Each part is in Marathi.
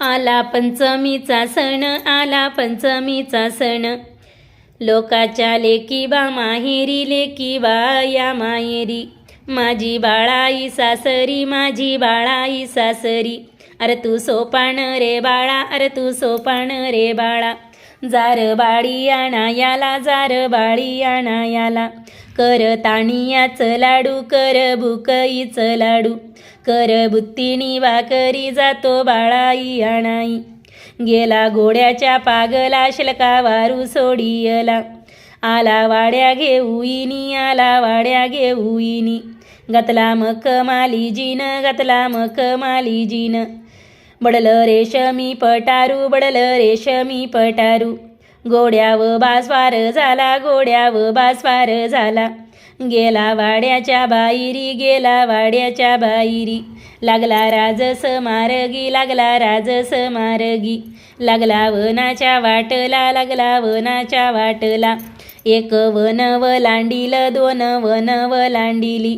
आला पंचमीचा सण आला पंचमीचा सण. लोकाच्या लेकी बा माहेरी लेकी बा या माहेरी. माझी बाळाई सासरी माझी बाळाई सासरी. अरे तू सोपान रे बाळा अरे तू सोपान रे बाळा. जार बाळी आणा याला जार बाळी आणा याला. कर ताणियाचं लाडू कर बुकईचं लाडू. कर बुत्तीनी भाकरी जातो बाळाई आणाई. गेला घोड्याच्या पागला शिलका वारू सोडियला. आला वाड्या घेऊईनी आला वाड्या घेऊईनी गतला मक माली जीन घातला मख माली जीन. बडलं रेशमी पटारू बडलं रेशमी पटारू गोड्याव बासवार झाला गोड्याव बासवार झाला गेला वाड्याच्या बाईरी गेला वाड्याच्या बाईरी लागला राजस मारगी लागला राजस मारगी लागला वनाच्या वाटला लागला वनाच्या वाटला एक वन व लांडील दोन वन व लांडिली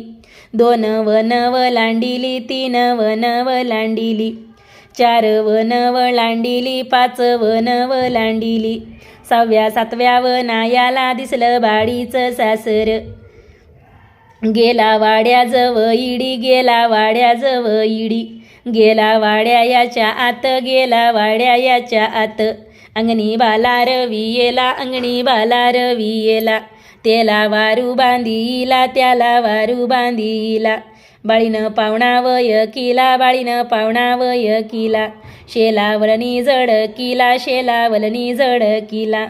दोन वन व लांडिली तीन वन व लांडिली चार वन व पाच वन व सहाव्या सातव्या वनायाला दिसलं बाडीचं सासर. गेला वाड्याजवळ इडी गेला वाड्याजवळ इडी. गेला वाड्या याच्या आत गेला वाड्या याच्या आत. अंगणी बाला रवी येला अंगणी बाला रवी येला. त्याला वारू बांधीला त्याला वारू बांधीला. बाळीनं पावणा वय किला बाळीनं पावणा वय किला शेलावलनी जड किला शेलावलनी जड किला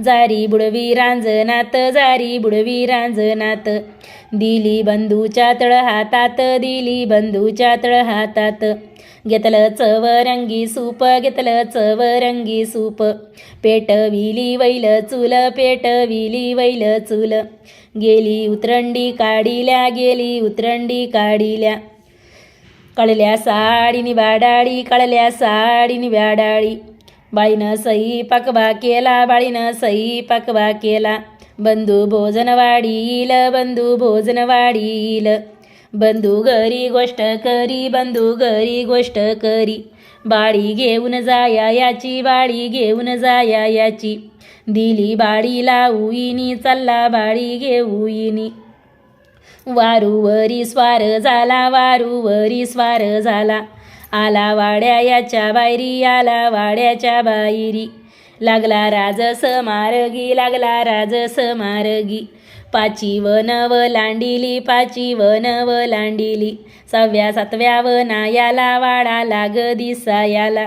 जारी बुडवी रांजनात जारी बुडवी रांजनात दिली बंधूच्या तळ हातात दिली बंधूच्या तळ हातात घेतलं चवरंगी सूप घेतलं चवरंगी सूप पेटविली वैल चूल पेटविली वैल चूल गेली उतरंडी काढिल्या गेली उतरंडी काढिल्या कळल्या साडीनी बाडाळी कळल्या साडीनी बाडाळी बाळीनं सई पाकबा केला बाळीनं सई पाकबा केला बंधू भोजनवाडील बंधू भोजनवाडील बंधू घरी गोष्ट करी बंधू घरी गोष्ट करी. बाळी घेऊन जाया याची बाळी घेऊन जाया याची. दिली बाळी उईनी चालला बाळी घेऊईनी वारूवरी स्वार झाला वारूवरी स्वार झाला. आला वाड्या याच्या बायरी आला वाड्याच्या बायरी. लागला राजस मारगी लागला राजस मारगी पाची व लांडिली पाची व लांडिली. सहाव्या सातव्या व नायाला वाडा लाग दिसायाला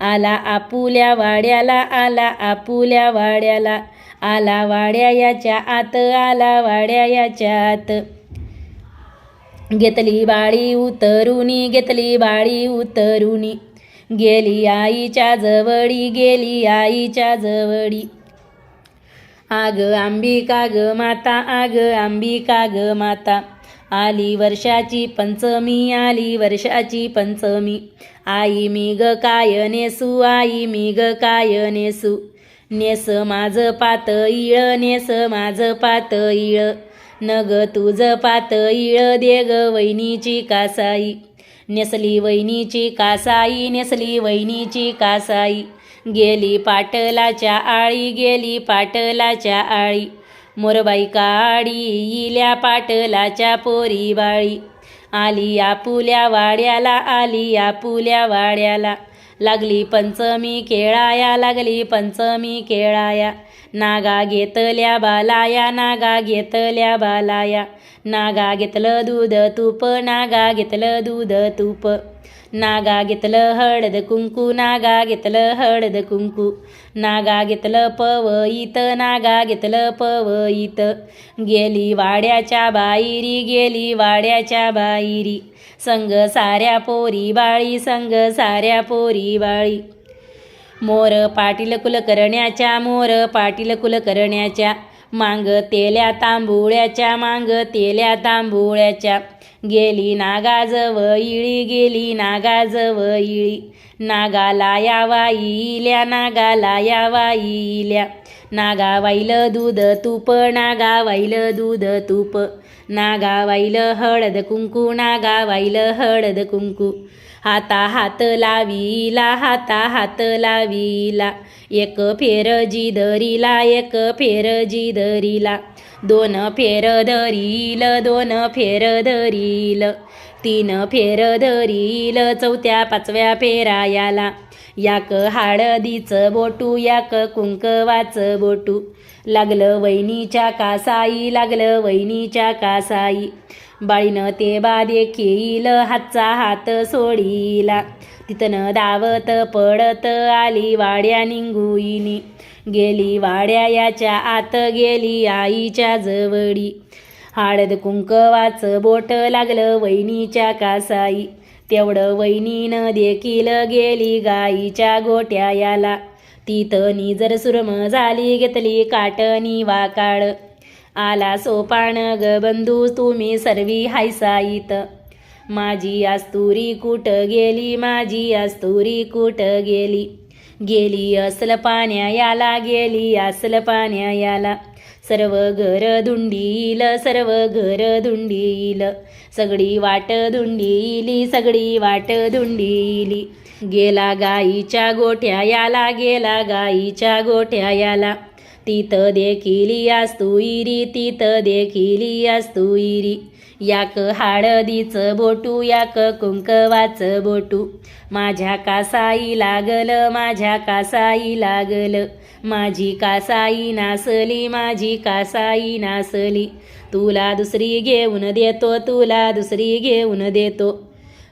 आला आपुल्या वाड्याला आला आपुल्या वाड्याला. आला वाड्या याच्या आत आला वाड्या याच्या आत. घेतली बाळी उतरुनी घेतली बाळी उतरुनी. गेली आईच्या जवळी गेली आईच्या जवळी. आग अंबिका ग माता आग आंबिका ग माता. आली वर्षाची पंचमी आली वर्षाची पंचमी. आई मी ग काय नेसू आई मी ग काय नेसू. नेस माझं पातळीळ नेस माझं पातळीळ नग तुझं पातळीळ दे ग वहिनीची कासाई. नेसली वहिनीची कासाई नेसली वहिनीची कासाई. गेली पाटलाच्या आळी गेली पाटलाच्या आळी. मोरबाई काळी इल्या पाटलाच्या पोरी बाळी. आली आपुल्या वाड्याला आली आपुल्या वाड्याला. लागली पंचमी खेळाया लागली पंचमी खेळाया नागा घेतल्या बालाया नागा घेतल्या बालाया. नागा घेतलं दूध तूप नागा घेतलं दूध तूप. नागा घेतलं हळद कुंकू नागा घेतलं हळद कुंकू नागा घेतलं पवईत नागा घेतलं पवईत गेली वाड्याच्या बाईरी गेली वाड्याच्या बाईरी संग साऱ्या पोरी बाळी संग साऱ्या पोरी बाळी मोर पाटील कुलकर्ण्याच्या मोर पाटील कुलकर्ण्याच्या मांग तेल्या तांबुळ्याच्या मांग तेल्या तांबुळ्याच्या गेली नागाजव इळी गेली नागाजव इळी. नागाला यावा इल्या नागाला यावा इल्या. नागा वाईलं दूध तूप नागा वाईलं दूध तूप. नागा वाईल हळद कुंकू नागा वाईल हळद कुंकू. हाता हात लावीला हाता हात लावीला. एक फेर जी दरीला एक फेर जी दरीला दोन फेर धरील दोन फेर धरील. तीन फेर धरील चौथ्या पाचव्या फेरायाला. याक हाळदीचं बोटू याक कुंकवाचं बोटू. लागलं वहिनीच्या कासाई लागलं वहिनीच्या कासाई. बाळीनं ते बादे खेईल हातचा हात सोडीला. तिथनं धावत पडत आली वाड्या निंगुईनी. गेली वाड्या याच्या आत गेली आईच्या जवळी. हळद कुंकवाचं बोट लागलं वहिनीच्या कासाई. तेवढं वहिनीनं देखील गेली गाईच्या गोट्या याला. तिथं जर सुरम झाली घेतली काटणी वाकाळ. आला सोपान ग बंधू तुम्ही सर्वी हायसाईत माझी आस्तुरी कुठं गेली माझी आस्तुरी कुठं गेली? गेली असल पाण्या याला गेली असल पाण्या याला. सर्व घर धुंडील सर्व घर धुंडील. सगळी वाट धुंडीली सगळी वाट धुंडीली. गेला गाईच्या गोठ्या याला गेला गाईच्या गोठ्या याला. तिथं देखिली असतो इरी तिथं देखिली असतो इरी. याक हाळदीचं बोटू याक कुंकवाचं बोटू. माझ्या कासाई लागल माझ्या कासाई लागल. माझी कासाई नासली माझी कासाई नासली. तुला दुसरी घेऊन देतो तुला दुसरी घेऊन देतो.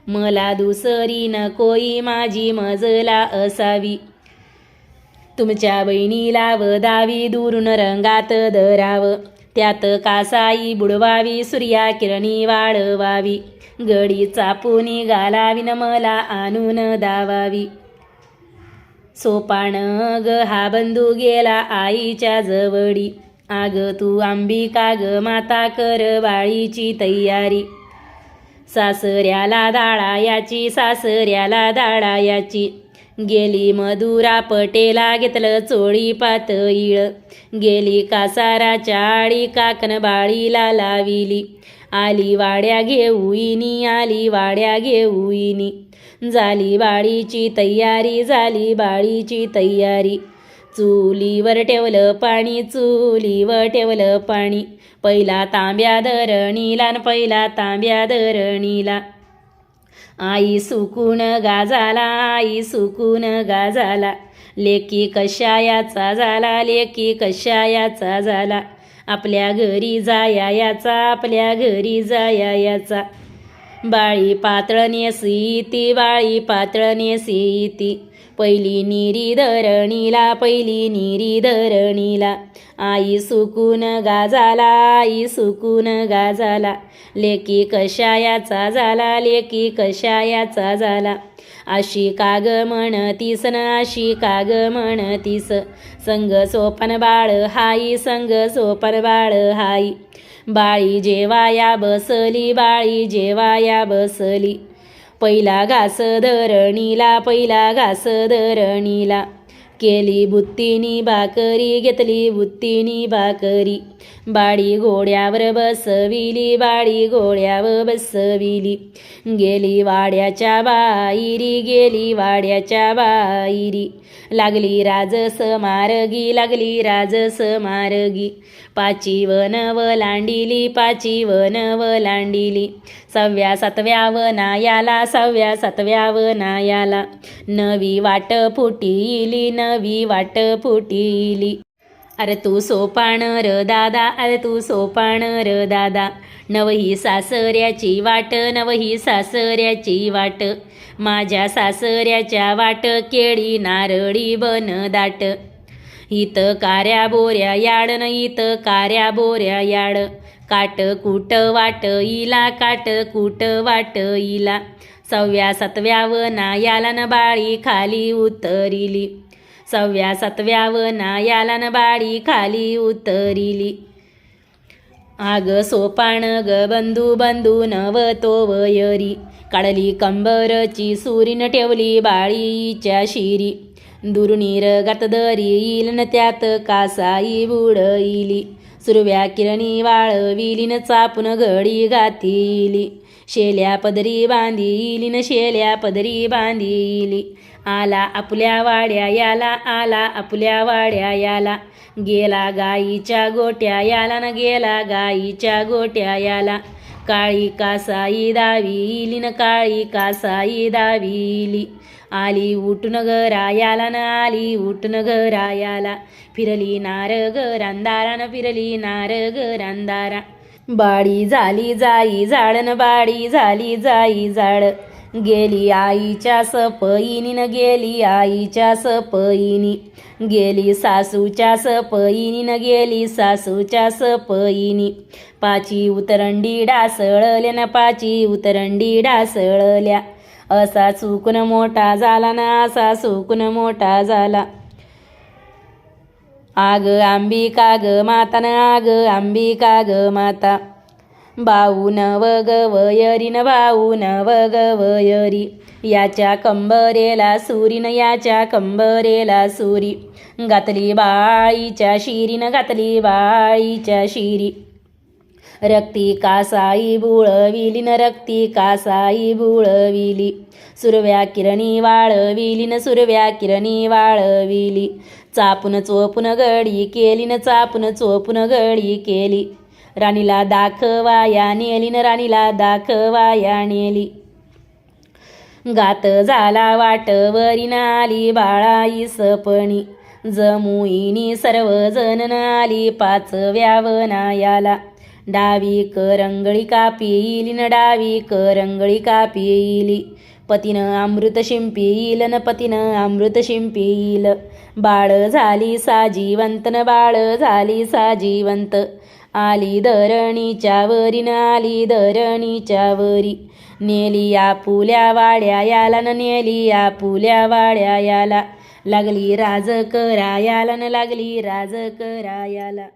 मला दुसरी नकोई माझी मजला असावी. तुमच्या बहिणीला वदावी दुरून रंगात दरावं त्यात कासाई बुडवावी सूर्या किरणी वाढवावी गडी चापुनी घालावी न मला आणून दावावी. सोपान ग हा बंधू गेला आईच्या जवळी. आग तू आंबिका ग माता कर बाळीची तयारी. सासऱ्याला दाळा याची सासऱ्याला दाळा याची गेली मधुरा पटेला घेतलं चोळी पातळीळ गेली कासाराच्या आळी काकन बाळीला लाविली. आली वाड्या घेऊईनी आली वाड्या घेऊईनी. झाली बाळीची तयारी झाली बाळीची तयारी. चुलीवर ठेवलं पाणी चुलीवर ठेवलं पाणी. पहिला तांब्या धरणीला पहिला तांब्या धरणीला. आई सुकून गाजाला आई सुकून गाजाला. लेकी कशायाचा झाला लेकी कशायाचा झाला आपल्या घरी जाया याचा आपल्या घरी जाया याचा बाळी पातळ नेसी बाळी पातळ नेसी पहिली निरी धरणीला पहिली निरी धरणीला. आई सुकून गाजाला आई सुकून गाजाला. लेकी कशायाचा झाला लेकी कशायाचा झाला अशी काग म्हणतीस न अशी काग म्हणतीस. संग सोपन बाळ हाई संग सोपन बाळ हाई. बाळी जेवाया बसली बाळी जेवाया बसली. पहिला घास धरणीला पहिला घास धरणीला. केली बुत्तीनी भाकरी घेतली बुत्तीनी भाकरी. बाळी घोड्यावर बसविली बाळी घोड्यावर बसविली. गेली वाड्याच्या बाईरी गेली वाड्याच्या बाईरी. लागली राजस मारगी लागली राजस मारगी पाची वन लांडिली पाची वन लांडिली. सव्या सातव्या वनायाला सव्या सातव्या वनायाला. नवी वाट फुटीली नवी वाट फुटीली. अरे तू सोपान र दादा अरे तू सोपान र दादा. नवही सासऱ्याची वाट नवही सासऱ्याची वाट. माझ्या सासऱ्याच्या वाट केळी नारळी बन दाट. इत कार्या बोऱ्या याड न इत कार्या बोऱ्या याड. काट कुट वाट इला काट कुट वाट इला. सव्या सतव्या वना याला न बाळी खाली उतरिली. सव्या सातव्या वना याला न बाळी खाली उतरिली. आग सोपान ग बंधू बंधू नवतो वयरी. काढली कंबरची सुरीन ठेवली बाळीच्या शिरी. दुर्नीर गात दरी येईल न त्यात कासाई बुडईली. सुरव्या किरणी वाळविली न चापून घडी घातिली. शेल्या पदरी बांधिली न शेल्या पदरी बांधिली. आला आपल्या वाड्या याला आला आपल्या वाड्या याला. गेला गाईच्या गोट्या याला न गेला गाईच्या गोट्या याला. काळी कासाई दाविली न काळी कासाई दाविली. आली उठून घरायाला न आली उठून घरायाला फिरली नार घरांदारा न फिरली नार घरांदारा. बाडी झाली जाई झाडन बाडी झाली जाई झाड. गेली आईच्या सपईनी न गेली आईच्या सपईनी. गेली सासूच्या सपईनी न गेली सासूच्या सपईनी. पाची उतरंडी डासळल्या न पाची उतरंडी डासळल्या असा चुकून मोठा झाला ना असा चुकून मोठा झाला. आग आंबिका ग माता ना आग आंबिका ग माता. बाऊ नव गवयरी न बाऊन नव गवयरी याच्या कंबरेला सुरी न याच्या कंबरेला सुरी. घातली बाळीच्या शिरीनं घातली बाळीच्या शिरी. रक्ती कासाई बुळविली न रक्ती कासाई बुळविली. सुरव्या किरणी वाळविली न सुरव्या किरणी वाळविली. चापून चोपून गडी केली न चापून चोपून गडी केली. राणीला दाखवाया नेली न राणीला दाखवाया नेली. गात झाला वाटवरी नाली बाळाई सपणी जमुईनी सर्वजण नाली पाच व्यावना याला डावी करंगळी कापिली न डावी करंगळी कापिली पतीनं अमृत शिंपील न पतीनं अमृत शिंपील बाळ झाली साजीवंत न बाळ झाली साजीवंत. आली धरणीच्या वरी आली धरणीच्या वरी नेली आपुल्या वाड्या याला न नेली आपुल्या वाड्या याला लागली राज करायाला न लागली राज करायाला